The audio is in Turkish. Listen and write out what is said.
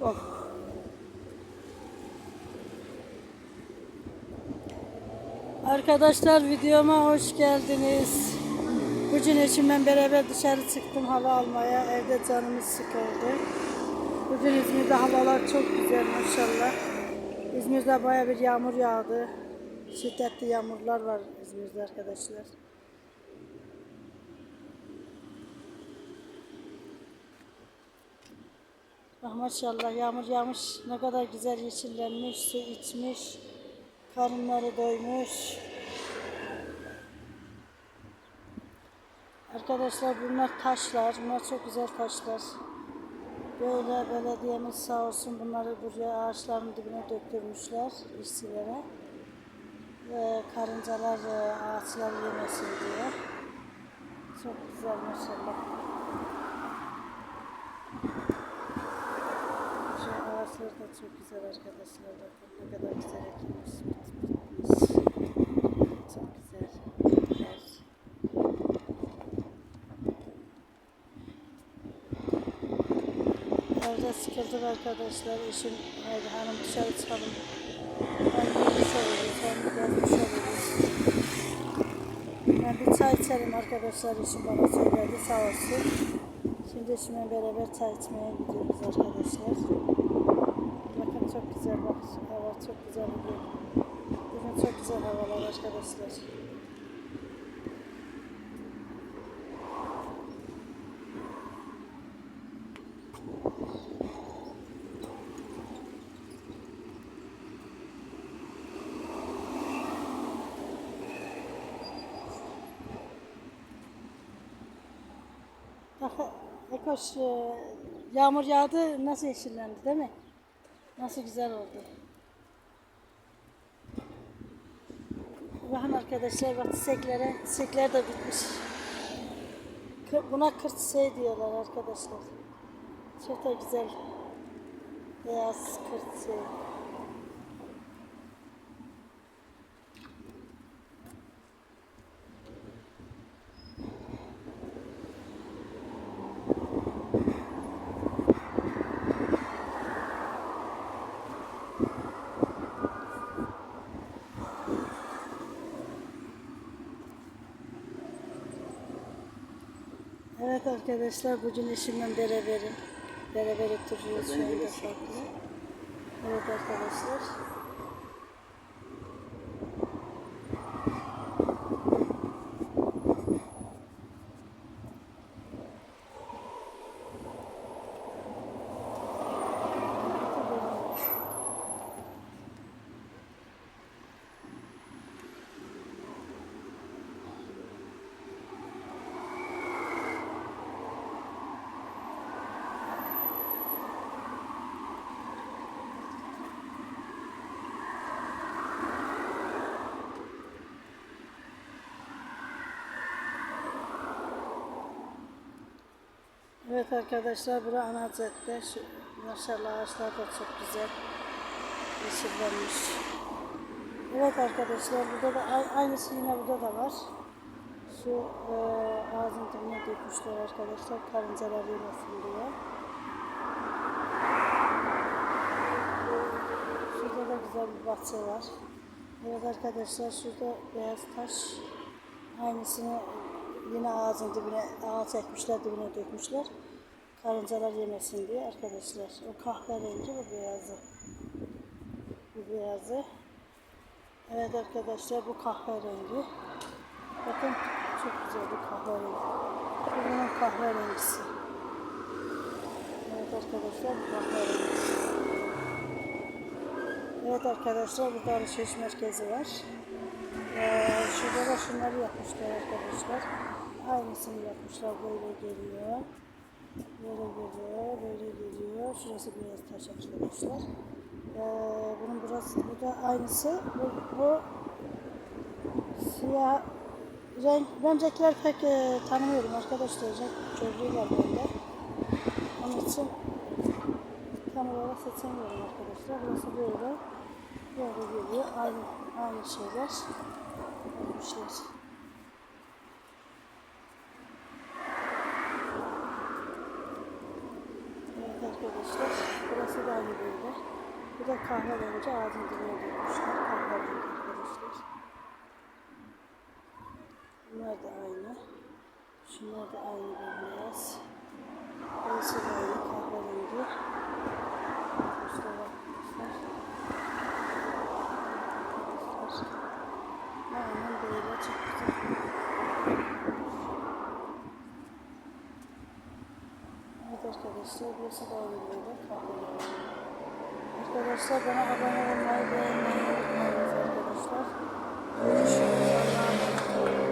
Oh. Arkadaşlar videoma hoş geldiniz. Bugün eşimle beraber dışarı çıktım hava almaya. Evde canımız sıkıldı. Bugün İzmir'de havalar çok güzel maşallah. İzmir'de baya bir yağmur yağdı. Şiddetli yağmurlar var İzmir'de arkadaşlar. Ah maşallah yağmur yağmış ne kadar güzel yeşillenmiş, su içmiş, karınları doymuş. Arkadaşlar bunlar taşlar, bunlar çok güzel taşlar. Böyle belediyemiz sağ olsun bunları buraya ağaçların dibine döktürmüşler işçilere. Ve karıncalar e, ağaçları yemesin diye. Çok güzel maşallah. Şu ağaçlar da çok güzel arkadaşlar. Bakın ne kadar güzel ekilmiş. Çok güzel. Evde sıkıldık arkadaşlar. Eşim hadi hanım dışarı çıkalım. Hem yürüyüş oluruz hem gezmiş oluruz. Ben bir çay içerim arkadaşlar. Eşim bana söyledi sağ olsun. Şimdi eşimle beraber çay içmeye gidiyoruz arkadaşlar. Çok güzel bak. Hava çok güzel bugün. Bugün çok güzel havalar arkadaşlar. Bak Ekoş e, yağmur yağdı nasıl yeşillendi değil mi? Nasıl güzel oldu. Bakın arkadaşlar bak çiçeklere, çiçekler de bitmiş. Buna kır çiçeği diyorlar arkadaşlar. Çok da güzel. Beyaz kır çiçeği. Evet arkadaşlar bugün eşimle beraberim. Beraber oturuyoruz şu anda farklı. Evet arkadaşlar. Evet arkadaşlar bura ana cadde. Şu, maşallah ağaçlar da çok güzel. Yeşillenmiş. Evet arkadaşlar burada da aynısı yine burada da var. Şu e, ağzın dibine dökmüşler arkadaşlar karıncalar yemesin diye. Şurada da güzel bir bahçe var. Evet arkadaşlar şurada beyaz taş aynısını yine ağzın dibine ağaç ekmişler dibine dökmüşler. Karıncalar yemesin diye arkadaşlar. O kahverengi bu beyazı. Bu beyazı. Evet arkadaşlar bu kahverengi. Bakın çok güzel bir kahverengi. Bu bunun kahverengisi. Evet arkadaşlar bu kahverengi. Evet arkadaşlar burada alışveriş merkezi var. Ee, şurada da şunları yapmışlar arkadaşlar. Aynısını yapmışlar böyle geliyor. Böyle geliyor, böyle geliyor. Şurası beyaz taş arkadaşlar. Ee, bunun burası, bu da aynısı. Bu, bu siyah renk, ben renkler pek e, tanımıyorum arkadaşlar. Renk körlüğü var bende. Onun için tam olarak seçemiyorum arkadaşlar. Burası böyle. Böyle geliyor. Aynı, aynı şeyler. Yapmışlar. Evet arkadaşlar. Burası burası da aynı böyle. Bu da kahverengi ağzın dibine dökmüşler. Kahverengi arkadaşlar. Bunlar da aynı. Şunlar da aynı bembeyaz. Burası da aynı kahverengi. Arkadaşlar. Arkadaşlar. Aynen böyle çok güzel. Arkadaşlar burası da kahverengi. Arkadaşlar bana abone olmayı beğenmeyi unutmayınız arkadaşlar. Görüşürüz. Allah'a emanet olun.